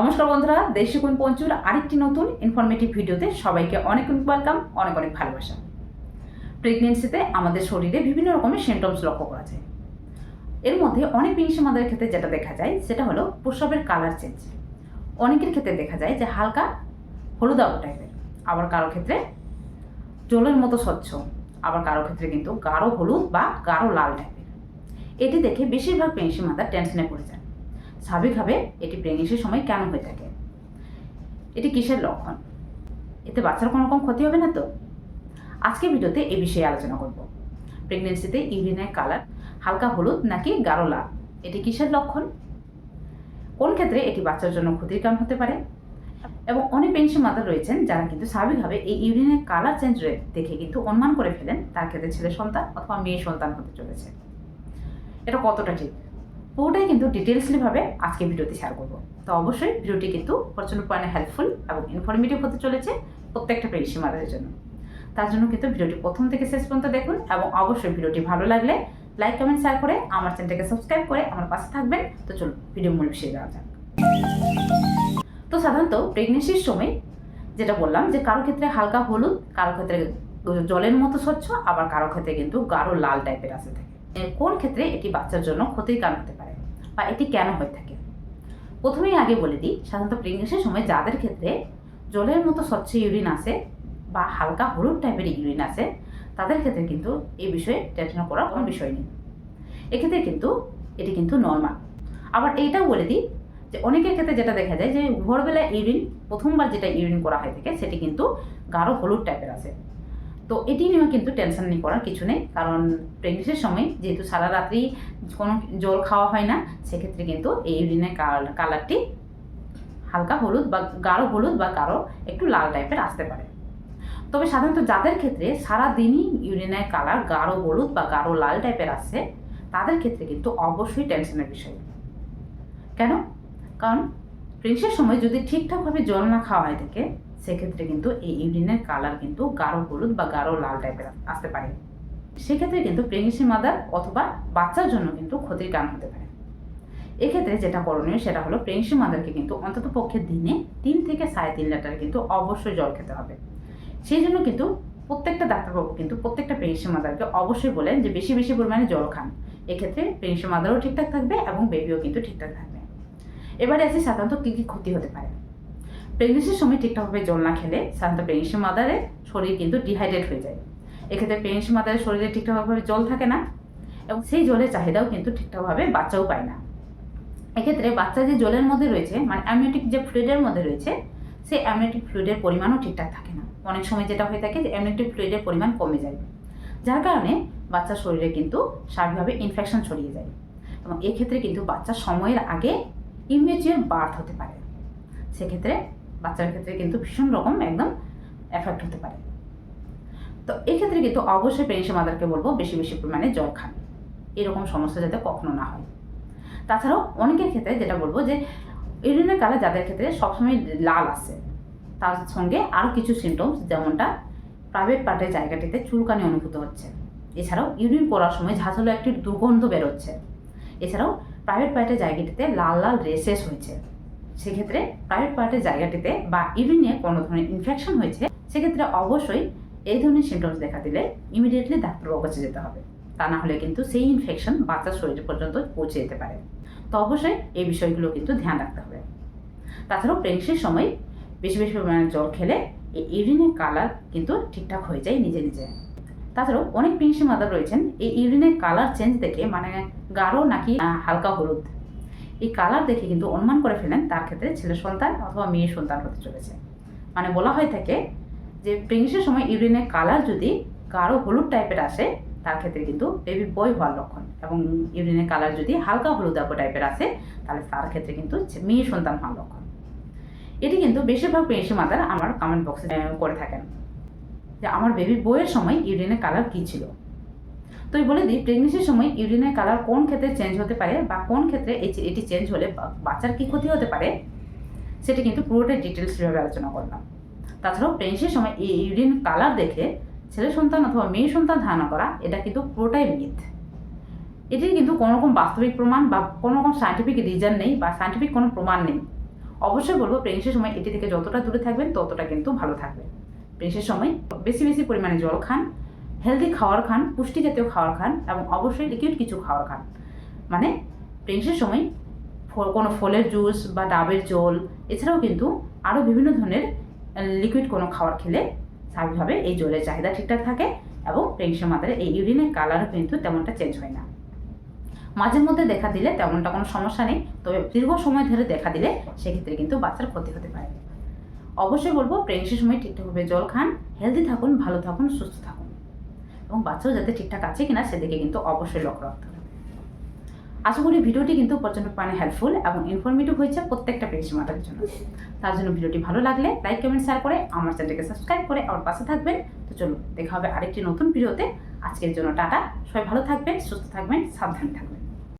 নমস্কার বন্ধুরা, দেশি কোন পঞ্চুর আরেকটি নতুন ইনফরমেটিভ ভিডিওতে সবাইকে অনেক অনেক ওয়েলকাম অনেক অনেক ভালোবাসা। প্রেগনেন্সিতে আমাদের শরীরে বিভিন্ন রকমের সিমটমস লক্ষ্য করা যায়। এর মধ্যে অনেক বেশি আমাদের ক্ষেত্রে যেটা দেখা যায়, সেটা হলো প্রস্রাবের কালার চেঞ্জ অনেকের ক্ষেত্রে দেখা যায় যে হালকা হলুদাব টাইপের আবার কারও ক্ষেত্রে জলের মতো স্বচ্ছ, আবার কারও ক্ষেত্রে কিন্তু গাঢ় হলুদ বা গাঢ় লাল টাইপের এটি দেখে বেশিরভাগ প্রেগনেন্সি মাতা টেনশনে পড়ে যায়। স্বাভাবিকভাবে এটি প্রেগনেন্সির সময় কেন হয়ে থাকে? এটি কিসের লক্ষণ? এতে বাচ্চার কোনো রকম ক্ষতি হবে না তো? আজকে ভিডিওতে এ বিষয়ে আলোচনা করব। প্রেগনেন্সিতে ইউরিনের কালার হালকা হলুদ নাকি গাঢ় লাল? এটি কিসের লক্ষণ? কোন ক্ষেত্রে এটি বাচ্চার জন্য ক্ষতির কারণ হতে পারে? এবং অনেক পেনশন মাদার রয়েছেন যারা কিন্তু স্বাভাবিকভাবে এই ইউরিনের কালার চেঞ্জ দেখে কিন্তু অনুমান করে ফেলেন তার ক্ষেত্রে ছেলে সন্তান অথবা মেয়ে সন্তান হতে চলেছে। এটা কতটা ঠিক? পুরোটাই কিন্তু ডিটেলসলিভাবে আজকে ভিডিওতে শেয়ার করব। তো অবশ্যই ভিডিওটি কিন্তু প্রচণ্ড পরিমাণে হেল্পফুল এবং ইনফরমেটিভ হতে চলেছে প্রত্যেকটা প্রেগনেন্সি মাদারের জন্য। তার জন্য কিন্তু ভিডিওটি প্রথম থেকে শেষ পর্যন্ত দেখুন এবং অবশ্যই ভিডিওটি ভালো লাগলে লাইক কমেন্ট শেয়ার করে আমার চ্যানেলটাকে সাবস্ক্রাইব করে আমার পাশে থাকবেন। তো চলুন ভিডিও মূল বিষয়ে যাওয়া যাক। তো সাধারণত প্রেগনেন্সির সময় যেটা বললাম যে কারও ক্ষেত্রে হালকা হলুদ, কারও ক্ষেত্রে জলের মতো স্বচ্ছ, আবার কারও ক্ষেত্রে কিন্তু গাঢ় লাল টাইপের আসে থাকে। কোন ক্ষেত্রে এটি বাচ্চার জন্য ক্ষতির কারণ হতে পারে? বা এটি কেন হয়ে থাকে? প্রথমেই আগে বলে দিই, সাধারণত প্রেগনেন্সির সময় যাদের ক্ষেত্রে জলের মতো স্বচ্ছ ইউরিন আসে বা হালকা হলুদ টাইপের ইউরিন আসে তাদের ক্ষেত্রে কিন্তু এই বিষয়ে টেনশন করার কোনো বিষয় নেই। এক্ষেত্রে কিন্তু এটি কিন্তু নর্মাল আবার এইটাও বলে দিই যে অনেকের ক্ষেত্রে যেটা দেখা যায় যে ভোরবেলা ইউরিন, প্রথমবার যেটা ইউরিন করা হয়ে থাকে, সেটি কিন্তু গাঢ় হলুদ টাইপের আসে তো এটি নিয়েও কিন্তু টেনশন নিয়ে করার কিছু নেই। কারণ প্রেগনেন্সির সময় যেহেতু সারা রাত্রি কোনো জল খাওয়া হয় না, সেক্ষেত্রে কিন্তু এই ইউরিনের কালারটি হালকা হলুদ বা গাঢ় হলুদ বা গাঢ়, একটু লাল টাইপের আসতে পারে। তবে সাধারণত যাদের ক্ষেত্রে সারা দিনই ইউরিনের কালার গাঢ় হলুদ বা গাঢ় লাল টাইপের আসছে তাদের ক্ষেত্রে কিন্তু অবশ্যই টেনশনের বিষয়। কেন? কারণ প্রেগনেন্সির সময় যদি ঠিকঠাকভাবে জল না খাওয়া হয় থাকে সেক্ষেত্রে কিন্তু এই ইউরিনের কালার কিন্তু গাঢ় হলুদ বা গাঢ় লাল টাইপের আসতে পারে। সেক্ষেত্রে কিন্তু প্রেগনেন্সি মাদার অথবা বাচ্চার জন্য কিন্তু ক্ষতির কারণ হতে পারে। এক্ষেত্রে যেটা করণীয় সেটা হলো প্রেগনেন্সি মাদারকে কিন্তু অন্তত পক্ষে দিনে তিন থেকে সাড়ে তিন লিটার কিন্তু অবশ্যই জল খেতে হবে। সেই জন্য কিন্তু প্রত্যেকটা ডাক্তারবাবু কিন্তু প্রত্যেকটা প্রেগনেন্সি মাদারকে অবশ্যই বলেন যে বেশি বেশি পরিমাণে জল খান। এক্ষেত্রে প্রেগনেন্সি মাদারও ঠিকঠাক থাকবে এবং বেবিও কিন্তু ঠিকঠাক থাকবে। এবারে আসি সাধারণত কী কী ক্ষতি হতে পারে? প্রেগনেন্সির সময় ঠিকঠাকভাবে জল না খেলে সাধারণত প্রেগনেন্সি মাদারের শরীর কিন্তু ডিহাইড্রেট হয়ে যায়। এক্ষেত্রে প্রেগনেন্সি মাদারের শরীরে ঠিকঠাকভাবে জল থাকে না এবং সেই জলের চাহিদাও কিন্তু ঠিকঠাকভাবে বাচ্চাও পায় না। এক্ষেত্রে বাচ্চা যে জলের মধ্যে রয়েছে মানে অ্যামনিওটিক যে ফ্লুইডের মধ্যে রয়েছে, সেই অ্যামনিওটিক ফ্লুইডের পরিমাণও ঠিকঠাক থাকে না। অনেক সময় যেটা হয়ে থাকে যে অ্যামনিওটিক ফ্লুইডের পরিমাণ কমে যায়। যার কারণে বাচ্চার শরীরে কিন্তু স্বাভাবিকভাবে ইনফেকশন ছড়িয়ে যায়। এবং এক্ষেত্রে কিন্তু বাচ্চা সময়ের আগে ইমিডিয়েট বার্থ হতে পারে। সেক্ষেত্রে বাচ্চার ক্ষেত্রে কিন্তু ভীষণ রকম একদম এফেক্ট হতে পারে। তো এক্ষেত্রে কিন্তু অবশ্যই প্রেগনেন্সি মাদারকে বলব বেশি বেশি পরিমাণে জল খান। এরকম সমস্যা যাতে কখনো না হয়। তাছাড়াও অনেকের ক্ষেত্রে যেটা বলব যে ইউরিনের কালার যাদের ক্ষেত্রে সবসময় লাল আসে তার সঙ্গে আরও কিছু সিমটমস যেমনটা প্রাইভেট পার্টের জায়গাটিতে চুলকানি অনুভূত হচ্ছে। এছাড়াও ইউরিন করার সময় ঝাঁঝালো একটি দুর্গন্ধ বেরোচ্ছে। এছাড়াও প্রাইভেট পার্টের জায়গাটিতে লাল লাল রেসেস হয়েছে। সেক্ষেত্রে প্রাইভেট পার্টের জায়গাটিতে বা ইউরিনে কোনো ধরনের ইনফেকশন হয়েছে, সেক্ষেত্রে অবশ্যই এই ধরনের সিমটমস দেখা দিলে ইমিডিয়েটলি ডাক্তারবাবুর কাছে যেতে হবে। তা না হলে কিন্তু সেই ইনফেকশন বাচ্চার শরীর পর্যন্ত পৌঁছে যেতে পারে। তো অবশ্যই এই বিষয়গুলো কিন্তু ধ্যান রাখতে হবে। তাছাড়াও প্রেগনেন্সির সময় বেশি বেশি পরিমাণে জল খেলে এই ইউরিনের কালার কিন্তু ঠিকঠাক হয়ে যায় নিজে নিজে। তাছাড়াও অনেক প্রেগনেন্সি মাদার রয়েছেন, এই ইউরিনের কালার চেঞ্জ দেখে মানে গাঢ় নাকি হালকা হলুদ। এই কালার দেখে কিন্তু অনুমান করে ফেলেন তার ক্ষেত্রে ছেলে সন্তান অথবা মেয়ে সন্তান হতে চলেছে। মানে বলা হয়ে থাকে যে প্রেগনেন্সির সময় ইউরিনের কালার যদি গাঢ় হলুদ টাইপের আসে, তার ক্ষেত্রে কিন্তু বেবি বয় হওয়ার লক্ষণ এবং ইউরিনের কালার যদি হালকা হলুদাব টাইপের আসে, তাহলে তার ক্ষেত্রে কিন্তু মেয়ে সন্তান হওয়ার লক্ষণ। এটি কিন্তু বেশিরভাগ প্রেগনেন্সি মাদার আমার কমেন্ট বক্সে করে থাকেন যে আমার বেবি বইয়ের সময় ইউরিনের কালার কী ছিল? তো বলে দিই প্রেগনেন্সির সময় ইউরিনের কালার কোন ক্ষেত্রে চেঞ্জ হতে পারে বা কোন ক্ষেত্রে এটি চেঞ্জ হলে বাচ্চার কী ক্ষতি হতে পারে, সেটি কিন্তু পুরোটাই ডিটেলসভাবে আলোচনা করলাম। তাছাড়াও প্রেগনেন্সির সময় এই ইউরিন কালার দেখে ছেলে সন্তান অথবা মেয়ে সন্তান ধারণা করা, এটা কিন্তু পুরোটাই মিথ এটির কিন্তু কোনো রকম বাস্তবিক প্রমাণ বা কোনো রকম সায়েন্টিফিক রিজন নেই বা সায়েন্টিফিক কোনো প্রমাণ নেই। অবশ্যই বলব প্রেগনেন্সির সময় এটি থেকে যতটা দূরে থাকবেন, ততটা কিন্তু ভালো থাকবে। প্রেগনেন্সির সময় বেশি বেশি পরিমাণে জল খান হেলদি খাওয়ার খান, পুষ্টি জাতীয় খাওয়ার খান এবং অবশ্যই লিকুইড কিছু খাওয়ার খান। মানে প্রেগনেন্সির সময় কোনো ফলের জুস বা ডাবের জল এছাড়াও কিন্তু আরও বিভিন্ন ধরনের লিকুইড কোনো খাবার খেলে স্বাভাবিকভাবে এই জলের চাহিদা ঠিকঠাক থাকে এবং প্রেগনেন্সির মাত্রায় এই ইউরিনের কালারও কিন্তু তেমনটা চেঞ্জ হয় না। মাঝে মধ্যে দেখা দিলে তেমনটা কোনো সমস্যা নেই, তবে দীর্ঘ সময় ধরে দেখা দিলে সেক্ষেত্রে কিন্তু বাচ্চার ক্ষতি হতে পারে। অবশ্যই বলব প্রেগনেন্সির সময় ঠিকঠাকভাবে জল খান হেলদি থাকুন, ভালো থাকুন, সুস্থ থাকুন। এবং বাচ্চাও যাতে ঠিকঠাক আছে কিনা সেদিকে কিন্তু অবশ্যই লক্ষ্য রাখতে হবে। আশা করি ভিডিওটি কিন্তু প্রচণ্ড পরিমাণে হেল্পফুল এবং ইনফরমেটিভ হয়েছে প্রত্যেকটা প্রেগনেন্সি মাতার জন্য। তার জন্য ভিডিওটি ভালো লাগলে লাইক কমেন্ট শেয়ার করে আমার চ্যানেলকে সাবস্ক্রাইব করে আমার পাশে থাকবেন। তো চলুন দেখা হবে আরেকটি নতুন ভিডিওতে। আজকের জন্য টাটা। সবাই ভালো থাকবেন, সুস্থ থাকবেন, সাবধানে থাকবেন।